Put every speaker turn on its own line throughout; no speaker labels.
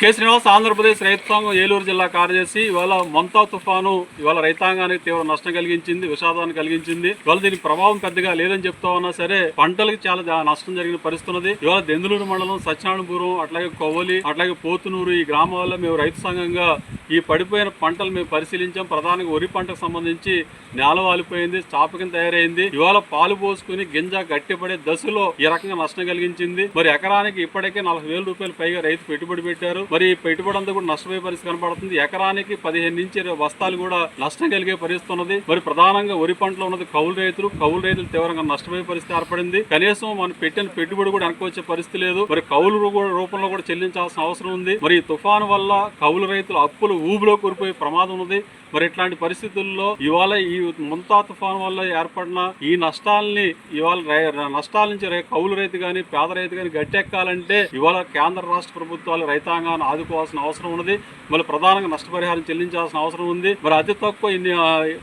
K Srinivas Andhra Pradesh రైతు సంఘం ఏలూరు జిల్లా కార్యదర్శి. ఇవాళ మంతా తుఫాను ఇవాళ రైతాంగానికి తీవ్ర నష్టం కలిగించింది విషాదాన్ని కలిగించింది. ఇవాళ దీని ప్రభావం పెద్దగా లేదని చెప్తా ఉన్నా సరే పంటలకు చాలా నష్టం జరిగిన పరిస్థితున్నది. ఇవాళ దెందులూరు మండలం సత్యనారాయణపురం అట్లాగే కొవ్వలి అట్లాగే పోతునూరు ఈ గ్రామాల్లో మేము రైతు సంఘంగా ఈ పడిపోయిన పంటలు మేము పరిశీలించాం. ప్రధానంగా వరి పంటకు సంబంధించి నేల వాలిపోయింది చాపకం తయారైంది. ఇవాళ పాలు పోసుకుని గింజ గట్టిపడే దశలో ఈ రకంగా నష్టం కలిగించింది. మరి ఎకరానికి ఇప్పటికే నలభై వేల రూపాయలు పైగా రైతు పెట్టుబడి పెట్టారు. మరి పెట్టుబడి అంతా కూడా నష్టపోయే పరిస్థితి కనబడుతుంది. ఎకరానికి పదిహేను నుంచి ఇరవై బస్తాలు కూడా నష్టం కలిగే పరిస్థితి ఉన్నది. మరి ప్రధానంగా వరి పంటలో ఉన్నది కౌలు రైతులు. కౌలు రైతులు తీవ్రంగా నష్టపోయే పరిస్థితి ఏర్పడింది. కనీసం మనం పెట్టిన పెట్టుబడి కూడా వెనకొచ్చే వచ్చే పరిస్థితి లేదు. మరి కౌలు రూపంలో కూడా చెల్లించాల్సిన అవసరం ఉంది. మరి తుఫాను వల్ల కౌలు రైతులు అప్పులు ఊబిలో కూరిపోయే ప్రమాదం ఉన్నది. మరి ఇట్లాంటి పరిస్థితుల్లో ఇవాళ ఈ ముంతా తుఫాను వల్ల ఏర్పడిన ఈ నష్టాలని ఇవాళ రై- నష్టాల నుంచి కౌలు రైతు కానీ పేద రైతు కానీ గట్టెక్కాలంటే ఇవాళ కేంద్ర రాష్ట్ర ప్రభుత్వాలు రైతాంగాన్ని ఆదుకోవాల్సిన అవసరం ఉన్నది. మళ్ళీ ప్రధానంగా నష్టపరిహారం చెల్లించాల్సిన అవసరం ఉంది. మరి అతి తక్కువ ఇన్ని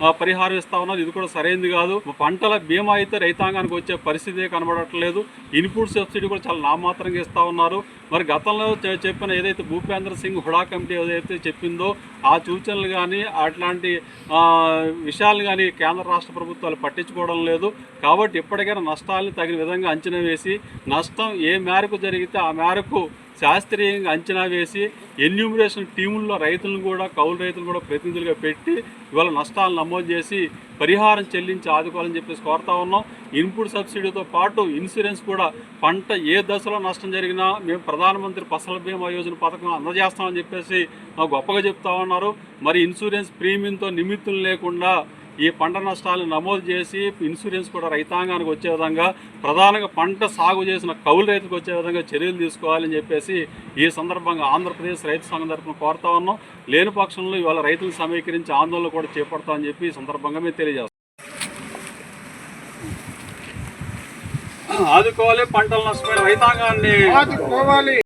పరిహారం ఇస్తా ఉన్నారు ఇది కూడా సరైనది కాదు. పంటల బీమా అయితే రైతాంగానికి వచ్చే పరిస్థితి కనబడట్లేదు. ఇన్పుట్ సబ్సిడీ కూడా చాలా నామాత్రంగా ఇస్తా ఉన్నారు. మరి గతంలో చెప్పిన ఏదైతే భూపేంద్ర సింగ్ హుడా కమిటీ ఏదైతే చెప్పిందో ఆ సూచనలు కానీ అట్లాంటి విషయాలు కానీ కేంద్ర రాష్ట్ర ప్రభుత్వాలు పట్టించుకోవడం లేదు. కాబట్టి ఇప్పటికైనా నష్టాలను తగిన విధంగా అంచనా వేసి నష్టం ఏ మేరకు జరిగితే ఆ మేరకు శాస్త్రీయంగా అంచనా వేసి ఎన్యూమరేషన్ టీముల్లో రైతులను కూడా కౌలు రైతులు కూడా ప్రతినిధులుగా పెట్టి ఇవాళ నష్టాలు నమోదు చేసి పరిహారం చెల్లించి ఆదుకోవాలని చెప్పేసి కోరుతా ఉన్నాం. ఇన్పుట్ సబ్సిడీతో పాటు ఇన్సూరెన్స్ కూడా పంట ఏ దశలో నష్టం జరిగినా మేము ప్రధానమంత్రి ఫసల్ బీమా యోజన పథకం అందజేస్తామని చెప్పేసి గొప్పగా చెప్తా ఉన్నారు. మరి ఇన్సూరెన్స్ ప్రీమియంతో నిమిత్తం లేకుండా ఈ పంట నష్టాలను నమోదు చేసి ఇన్సూరెన్స్ కూడా రైతాంగానికి వచ్చే విధంగా ప్రధానంగా పంట సాగు చేసిన కౌలు రైతులకు వచ్చే విధంగా చర్యలు తీసుకోవాలని చెప్పేసి ఈ సందర్భంగా ఆంధ్రప్రదేశ్ రైతు సంఘం తరఫున కోరుతా ఉన్నాం. లేని పక్షంలో ఇవాళ రైతులు సమీకరించి ఆందోళన కూడా చేపడతామని చెప్పి ఈ సందర్భంగా మేము తెలియజేస్తాం. ఆదుకోవాలి పంటలు నష్టపోయిన రైతాంగాన్ని.
ఆదుకోవాలి.